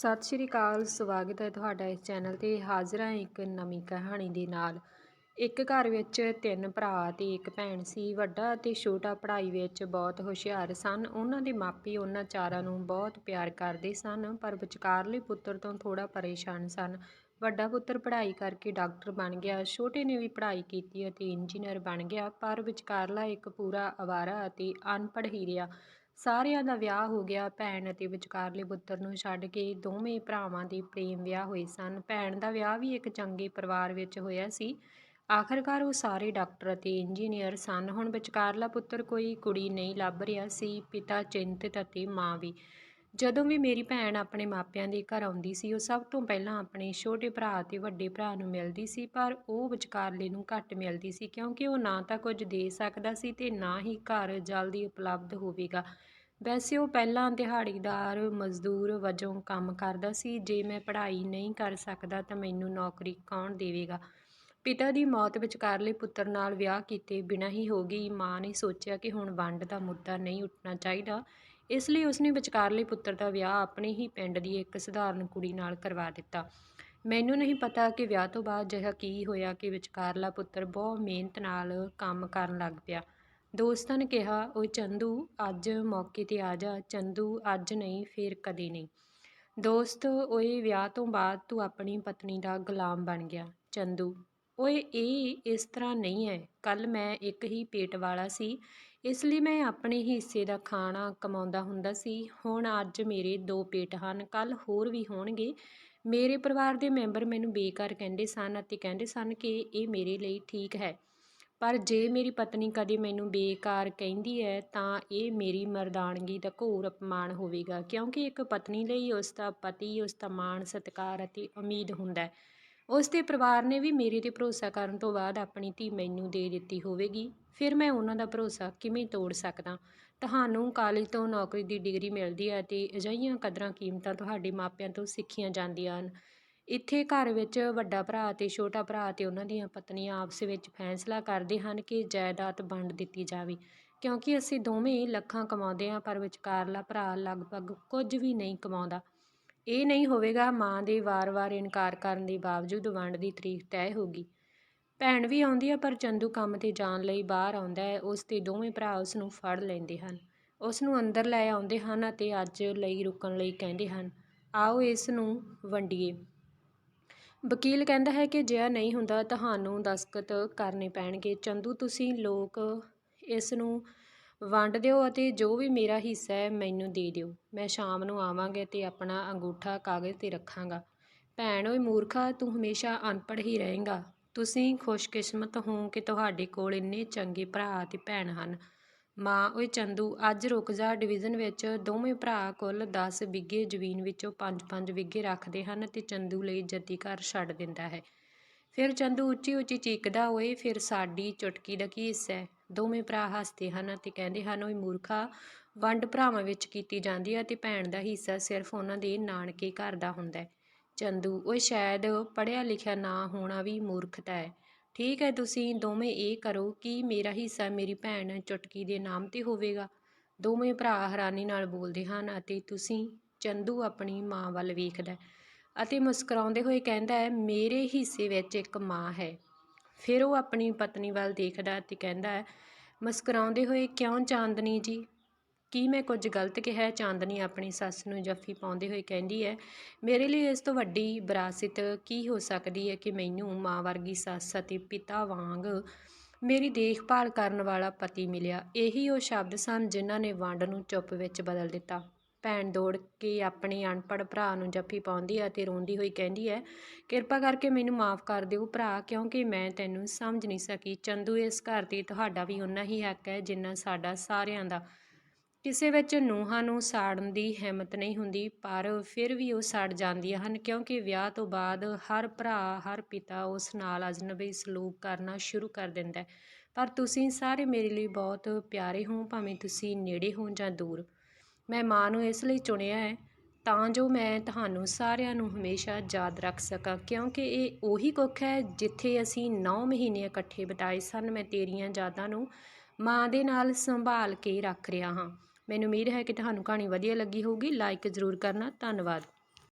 ਸਤਿ ਸ਼੍ਰੀ ਅਕਾਲ, ਸਵਾਗਤ ਹੈ ਤੁਹਾਡਾ ਇਸ ਚੈਨਲ ਤੇ। ਹਾਜ਼ਰ ਹਾਂ ਇੱਕ ਨਵੀਂ ਕਹਾਣੀ ਦੇ ਨਾਲ। ਇੱਕ ਘਰ ਵਿੱਚ ਤਿੰਨ ਭਰਾ ਤੇ ਇੱਕ ਭੈਣ ਸੀ। ਵੱਡਾ ਅਤੇ ਛੋਟਾ ਪੜ੍ਹਾਈ ਵਿੱਚ ਬਹੁਤ ਹੁਸ਼ਿਆਰ ਸਨ। ਉਹਨਾਂ ਦੇ ਮਾਪੇ ਉਹਨਾਂ ਚਾਰਾਂ ਨੂੰ ਬਹੁਤ ਪਿਆਰ ਕਰਦੇ ਸਨ, ਪਰ ਵਿਚਕਾਰਲੇ ਪੁੱਤਰ ਤੋਂ ਥੋੜਾ ਪਰੇਸ਼ਾਨ ਸਨ। ਵੱਡਾ ਪੁੱਤਰ ਪੜ੍ਹਾਈ ਕਰਕੇ ਡਾਕਟਰ ਬਣ ਗਿਆ। ਛੋਟੇ ਨੇ ਵੀ ਪੜ੍ਹਾਈ ਕੀਤੀ ਅਤੇ ਇੰਜੀਨੀਅਰ ਬਣ ਗਿਆ, ਪਰ ਵਿਚਕਾਰਲਾ ਇੱਕ ਪੂਰਾ ਅਵਾਰਾ ਅਤੇ ਅਨਪੜ੍ਹ ਹੀ ਰਿਹਾ। ਸਾਰਿਆਂ ਦਾ ਵਿਆਹ ਹੋ ਗਿਆ, ਭੈਣ ਅਤੇ ਵਿਚਕਾਰਲੇ ਪੁੱਤਰ ਨੂੰ ਛੱਡ ਕੇ ਦੋਵੇਂ ਭਰਾਵਾਂ ਦੇ ਪ੍ਰੇਮ ਵਿਆਹ ਹੋਏ ਸਨ। ਭੈਣ ਦਾ ਵਿਆਹ ਵੀ ਇੱਕ ਚੰਗੇ ਪਰਿਵਾਰ ਵਿੱਚ ਹੋਇਆ ਸੀ। ਆਖਰਕਾਰ ਉਹ ਸਾਰੇ ਡਾਕਟਰ ਅਤੇ ਇੰਜੀਨੀਅਰ ਸਨ। ਹੁਣ ਵਿਚਕਾਰਲਾ ਪੁੱਤਰ ਕੋਈ ਕੁੜੀ ਨਹੀਂ ਲੱਭ ਰਿਹਾ ਸੀ, ਪਿਤਾ ਚਿੰਤਤ ਅਤੇ ਮਾਂ ਵੀ। ਜਦੋਂ ਵੀ ਮੇਰੀ ਭੈਣ ਆਪਣੇ ਮਾਪਿਆਂ ਦੇ ਘਰ ਆਉਂਦੀ ਸੀ, ਉਹ ਸਭ ਤੋਂ ਪਹਿਲਾਂ ਆਪਣੇ ਛੋਟੇ ਭਰਾ ਅਤੇ ਵੱਡੇ ਭਰਾ ਨੂੰ ਮਿਲਦੀ ਸੀ, ਪਰ ਉਹ ਵਿਚਕਾਰਲੇ ਨੂੰ ਘੱਟ ਮਿਲਦੀ ਸੀ ਕਿਉਂਕਿ ਉਹ ਨਾ ਤਾਂ ਕੁਝ ਦੇ ਸਕਦਾ ਸੀ ਤੇ ਨਾ ਹੀ ਘਰ ਜਲਦੀ ਉਪਲਬਧ ਹੋਵੇਗਾ। ਵੈਸੇ ਉਹ ਪਹਿਲਾਂ ਦਿਹਾੜੀਦਾਰ, ਮਜ਼ਦੂਰ ਵਜੋਂ ਕੰਮ ਕਰਦਾ ਸੀ। ਜੇ ਮੈਂ ਪੜ੍ਹਾਈ ਨਹੀਂ ਕਰ ਸਕਦਾ ਤਾਂ ਮੈਨੂੰ ਨੌਕਰੀ ਕੌਣ ਦੇਵੇਗਾ? ਪਿਤਾ ਦੀ ਮੌਤ ਵਿਚਕਾਰਲੇ ਪੁੱਤਰ ਨਾਲ ਵਿਆਹ ਕੀਤੇ ਬਿਨਾਂ ਹੀ ਹੋ ਗਈ। ਮਾਂ ਨੇ ਸੋਚਿਆ ਕਿ ਹੁਣ ਵੰਡ ਦਾ ਮੁੱਦਾ ਨਹੀਂ ਉੱਠਣਾ ਚਾਹੀਦਾ। ਇਸ ਲਈ ਉਸਨੇ ਵਿਚਕਾਰਲੇ ਪੁੱਤਰ ਦਾ ਵਿਆਹ ਆਪਣੇ ਹੀ ਪਿੰਡ ਦੀ ਇੱਕ ਸਧਾਰਨ ਕੁੜੀ ਨਾਲ ਕਰਵਾ ਦਿੱਤਾ। ਮੈਨੂੰ ਨਹੀਂ ਪਤਾ ਕਿ ਵਿਆਹ ਤੋਂ ਬਾਅਦ ਜਿਹਾ ਕੀ ਹੋਇਆ ਕਿ ਵਿਚਕਾਰਲਾ ਪੁੱਤਰ ਬਹੁਤ ਮਿਹਨਤ ਨਾਲ ਕੰਮ ਕਰਨ ਲੱਗ ਪਿਆ। ਦੋਸਤਾਂ ਨੇ ਕਿਹਾ, ਓਏ ਚੰਦੂ, ਅੱਜ ਮੌਕੇ ਤੇ ਆ ਜਾ। ਚੰਦੂ, ਅੱਜ ਨਹੀਂ, ਫੇਰ ਕਦੇ ਨਹੀਂ। ਦੋਸਤ, ਓਏ, ਵਿਆਹ ਤੋਂ ਬਾਅਦ ਤੂੰ ਆਪਣੀ ਪਤਨੀ ਦਾ ਗੁਲਾਮ ਬਣ ਗਿਆ। ਚੰਦੂ, ਓਏ, ਇਹ ਇਸ ਤਰ੍ਹਾਂ ਨਹੀਂ ਹੈ। ਕੱਲ ਮੈਂ ਇੱਕ ਹੀ ਪੇਟ ਵਾਲਾ ਸੀ। ਇਸ ਲਈ ਮੈਂ ਆਪਣੇ ਹਿੱਸੇ ਦਾ ਖਾਣਾ ਕਮਾਉਂਦਾ ਹੁੰਦਾ ਸੀ। ਹੁਣ ਅੱਜ ਮੇਰੇ ਦੋ ਪੇਟ ਹਨ। ਕੱਲ ਹੋਰ ਵੀ ਹੋਣਗੇ। ਮੇਰੇ ਪਰਿਵਾਰ ਦੇ ਮੈਂਬਰ ਮੈਨੂੰ ਬੇਕਾਰ ਕਹਿੰਦੇ ਸਨ ਅਤੇ ਕਹਿੰਦੇ ਸਨ ਕਿ ਇਹ ਮੇਰੇ ਲਈ ਠੀਕ ਹੈ। ਪਰ ਜੇ ਮੇਰੀ ਪਤਨੀ ਕਦੇ ਮੈਨੂੰ ਬੇਕਾਰ ਕਹਿੰਦੀ ਹੈ, ਤਾਂ ਇਹ ਮੇਰੀ ਮਰਦਾਨਗੀ ਦਾ ਘੋਰ ਅਪਮਾਨ ਹੋਵੇਗਾ। ਕਿਉਂਕਿ ਇੱਕ ਪਤਨੀ ਲਈ ਉਸ ਦਾ ਪਤੀ, ਉਸ ਦਾ ਮਾਣ, ਸਤਿਕਾਰ ਅਤੇ ਉਮੀਦ ਹੁੰਦਾ ਹੈ। ਉਸ ਦੇ ਪਰਿਵਾਰ ਨੇ ਵੀ ਮੇਰੇ ਤੇ ਭਰੋਸਾ ਕਰਨ ਤੋਂ ਬਾਅਦ ਆਪਣੀ ਧੀ ਮੈਨੂੰ ਦੇ ਦਿੱਤੀ ਹੋਵੇਗੀ। ਫਿਰ ਮੈਂ ਉਹਨਾਂ ਦਾ ਭਰੋਸਾ ਕਿਵੇਂ ਤੋੜ ਸਕਦਾ? ਤੁਹਾਨੂੰ ਕਾਲਜ ਤੋਂ ਨੌਕਰੀ ਦੀ ਡਿਗਰੀ ਮਿਲਦੀ ਹੈ ਅਤੇ ਅਜਿਹੀਆਂ ਕਦਰਾਂ ਕੀਮਤਾਂ ਤੁਹਾਡੇ ਮਾਪਿਆਂ ਤੋਂ ਸਿੱਖੀਆਂ ਜਾਂਦੀਆਂ ਹਨ। ਇੱਥੇ ਘਰ ਵਿੱਚ ਵੱਡਾ ਭਰਾ ਅਤੇ ਛੋਟਾ ਭਰਾ ਅਤੇ ਉਹਨਾਂ ਦੀਆਂ ਪਤਨੀਆਂ ਆਪਸ ਵਿੱਚ ਫੈਸਲਾ ਕਰਦੇ ਹਨ ਕਿ ਜਾਇਦਾਦ ਵੰਡ ਦਿੱਤੀ ਜਾਵੇ। ਕਿਉਂਕਿ ਅਸੀਂ ਦੋਵੇਂ ਲੱਖਾਂ ਕਮਾਉਂਦੇ ਹਾਂ, ਪਰ ਵਿਚਕਾਰਲਾ ਭਰਾ ਲਗਭਗ ਕੁਝ ਵੀ ਨਹੀਂ ਕਮਾਉਂਦਾ। ਇਹ ਨਹੀਂ ਹੋਵੇਗਾ, ਮਾਂ ਦੇ ਵਾਰ-ਵਾਰ ਇਨਕਾਰ ਕਰਨ ਦੇ ਬਾਵਜੂਦ ਵੰਡ ਦੀ ਤਰੀਕ ਤੈਅ ਹੋਗੀ ਭੈਣ ਵੀ ਆਉਂਦੀ ਹੈ, ਪਰ ਚੰਦੂ ਕੰਮ ਤੇ ਜਾਣ ਲਈ ਬਾਹਰ ਆਉਂਦਾ ਹੈ। ਉਸ ਤੇ ਦੋਵੇਂ ਭਰਾ ਉਸ ਨੂੰ ਫੜ ਲੈਂਦੇ ਹਨ। ਉਸ ਨੂੰ ਅੰਦਰ ਲੈ ਆਉਂਦੇ ਹਨ ਅਤੇ ਅੱਜ ਲਈ ਰੁਕਣ ਲਈ ਕਹਿੰਦੇ ਹਨ, ਆਓ ਇਸ ਨੂੰ ਵੰਡੀਏ। ਵਕੀਲ ਕਹਿੰਦਾ ਹੈ ਕਿ ਜੇ ਨਹੀਂ ਹੁੰਦਾ ਤੁਹਾਨੂੰ ਦਸਖਤ ਕਰਨੇ ਪੈਣਗੇ। ਚੰਦੂ, ਤੁਸੀਂ ਲੋਕ ਇਸ ਨੂੰ ਵੰਡ ਦਿਓ ਅਤੇ ਜੋ ਵੀ ਮੇਰਾ ਹਿੱਸਾ ਹੈ ਮੈਨੂੰ ਦੇ ਦਿਓ। ਮੈਂ ਸ਼ਾਮ ਨੂੰ ਆਵਾਂਗੇ ਅਤੇ ਆਪਣਾ ਅੰਗੂਠਾ ਕਾਗਜ਼ ਤੇ ਰੱਖਾਂਗਾ। ਭੈਣ ਓਏ ਮੂਰਖਾ, ਤੂੰ ਹਮੇਸ਼ਾ ਅਨਪੜ੍ਹ ਹੀ ਰਹੇਂਗਾ। ਤੁਸੀਂ ਖੁਸ਼ਕਿਸਮਤ ਹੋ ਕਿ ਤੁਹਾਡੇ ਕੋਲ ਇੰਨੇ ਚੰਗੇ ਭਰਾ ਅਤੇ ਭੈਣ ਹਨ। ਮਾਂ ਓਏ ਚੰਦੂ, ਅੱਜ ਰੁਕ ਜਾ। ਡਿਵੀਜ਼ਨ ਵਿੱਚ ਦੋਵੇਂ ਭਰਾ ਕੁੱਲ 10 ਬਿੱਗੇ ਜ਼ਮੀਨ ਵਿੱਚੋਂ 5-5 ਬਿੱਗੇ ਰੱਖਦੇ ਹਨ ਤੇ ਚੰਦੂ ਲਈ ਜੱਦੀ ਘਰ ਛੱਡ ਦਿੰਦਾ ਹੈ। ਫਿਰ ਚੰਦੂ ਉੱਚੀ ਉੱਚੀ ਚੀਕਦਾ ਓਏ ਫਿਰ ਸਾਡੀ ਚੁਟਕੀ ਦਾ ਕੀ ਹਿੱਸਾ ਹੈ। ਦੋਵੇਂ ਭਰਾ ਹੱਸਦੇ ਹਨ ਅਤੇ ਕਹਿੰਦੇ ਹਨ, ਓਏ ਮੂਰਖਾ, ਵੰਡ ਭਰਾਵਾਂ ਵਿੱਚ ਕੀਤੀ ਜਾਂਦੀ ਹੈ ਤੇ ਭੈਣ ਦਾ ਹਿੱਸਾ ਸਿਰਫ ਉਹਨਾਂ ਦੇ ਨਾਨਕੇ ਘਰ ਦਾ ਹੁੰਦਾ ਹੈ। ਚੰਦੂ, ਓਏ ਸ਼ਾਇਦ ਪੜਿਆ ਲਿਖਿਆ ਨਾ ਹੋਣਾ ਵੀ ਮੂਰਖਤਾ ਹੈ। ਠੀਕ ਹੈ, ਤੁਸੀਂ ਦੋਵੇਂ ਇਹ ਕਰੋ ਕਿ ਮੇਰਾ ਹਿੱਸਾ ਮੇਰੀ ਭੈਣ ਚੁਟਕੀ ਦੇ ਨਾਮ ਤੇ ਹੋਵੇਗਾ। ਦੋਵੇਂ ਭਰਾ ਹੈਰਾਨੀ ਨਾਲ ਬੋਲਦੇ ਹਨ ਅਤੇ ਤੁਸੀਂ ਚੰਦੂ ਆਪਣੀ ਮਾਂ ਵੱਲ ਵੇਖਦਾ ਅਤੇ ਮੁਸਕਰਾਉਂਦੇ ਹੋਏ ਕਹਿੰਦਾ ਹੈ, ਮੇਰੇ ਹਿੱਸੇ ਵਿੱਚ ਇੱਕ ਮਾਂ ਹੈ। ਫਿਰ ਉਹ ਆਪਣੀ ਪਤਨੀ ਵੱਲ ਦੇਖਦਾ ਅਤੇ ਕਹਿੰਦਾ ਹੈ, ਮੁਸਕਰਾਉਂਦੇ ਹੋਏ ਕਿਉਂ ਚਾਂਦਨੀ ਜੀ? ਕੀ ਮੈਂ ਕੁਝ ਗਲਤ ਕਿਹਾ ਚਾਂਦਨੀ ਆਪਣੀ ਸੱਸ ਨੂੰ ਜੱਫੀ ਪਾਉਂਦੇ ਹੋਏ ਕਹਿੰਦੀ ਹੈ, ਮੇਰੇ ਲਈ ਇਸ ਤੋਂ ਵੱਡੀ ਵਿਰਾਸਤ ਕੀ ਹੋ ਸਕਦੀ ਹੈ ਕਿ ਮੈਨੂੰ ਮਾਂ ਵਰਗੀ ਸੱਸ ਅਤੇ ਪਿਤਾ ਵਾਂਗ ਮੇਰੀ ਦੇਖਭਾਲ ਕਰਨ ਵਾਲਾ ਪਤੀ ਮਿਲਿਆ? ਇਹੀ ਉਹ ਸ਼ਬਦ ਸਨ ਜਿਨ੍ਹਾਂ ਨੇ ਵੰਡ ਨੂੰ ਚੁੱਪ ਵਿੱਚ ਬਦਲ ਦਿੱਤਾ। ਭੈਣ ਦੌੜ ਕੇ ਆਪਣੇ ਅਨਪੜ੍ਹ ਭਰਾ ਨੂੰ ਜੱਫੀ ਪਾਉਂਦੀ ਹੈ ਅਤੇ ਰੋਂਦੀ ਹੋਈ ਕਹਿੰਦੀ ਹੈ, ਕਿਰਪਾ ਕਰਕੇ ਮੈਨੂੰ ਮਾਫ ਕਰ ਦਿਓ ਭਰਾ, ਕਿਉਂਕਿ ਮੈਂ ਤੈਨੂੰ ਸਮਝ ਨਹੀਂ ਸਕੀ। ਚੰਦੂ, ਇਸ ਘਰ 'ਤੇ ਤੁਹਾਡਾ ਵੀ ਉਨਾ ਹੀ ਹੱਕ ਹੈ ਜਿੰਨਾ ਸਾਡਾ ਸਾਰਿਆਂ ਦਾ। ਕਿਸੇ ਵਿੱਚ ਨੂੰਹਾਂ ਨੂੰ ਸਾੜਨ ਦੀ ਹਿੰਮਤ ਨਹੀਂ ਹੁੰਦੀ, ਪਰ ਫਿਰ ਵੀ ਉਹ ਸੜ ਜਾਂਦੀਆਂ ਹਨ, ਕਿਉਂਕਿ ਵਿਆਹ ਤੋਂ ਬਾਅਦ ਹਰ ਭਰਾ, ਹਰ ਪਿਤਾ ਉਸ ਨਾਲ ਅਜਨਬੀ ਸਲੂਕ ਕਰਨਾ ਸ਼ੁਰੂ ਕਰ ਦਿੰਦਾ ਪਰ ਤੁਸੀਂ ਸਾਰੇ ਮੇਰੇ ਲਈ ਬਹੁਤ ਪਿਆਰੇ ਹੋ, ਭਾਵੇਂ ਤੁਸੀਂ ਨੇੜੇ ਹੋ ਜਾਂ ਦੂਰ। ਮੈਂ ਮਾਂ ਨੂੰ ਇਸ ਲਈ ਚੁਣਿਆ ਹੈ, ਤਾਂ ਜੋ ਮੈਂ ਤੁਹਾਨੂੰ ਸਾਰਿਆਂ ਨੂੰ ਹਮੇਸ਼ਾ ਯਾਦ ਰੱਖ ਸਕਾਂ, ਕਿਉਂਕਿ ਇਹ ਉਹੀ ਕੁੱਖ ਹੈ ਜਿੱਥੇ ਅਸੀਂ 9 ਮਹੀਨੇ ਇਕੱਠੇ ਬਿਤਾਏ ਸਨ। ਮੈਂ ਤੇਰੀਆਂ ਯਾਦਾਂ ਨੂੰ ਮਾਂ ਦੇ ਨਾਲ ਸੰਭਾਲ ਕੇ ਰੱਖ ਰਿਹਾ ਹਾਂ। ਮੈਨੂੰ ਉਮੀਦ ਹੈ ਕਿ ਤੁਹਾਨੂੰ ਕਹਾਣੀ ਵਧੀਆ ਲੱਗੀ ਹੋਊਗੀ। ਲਾਈਕ ਜ਼ਰੂਰ ਕਰਨਾ। ਧੰਨਵਾਦ।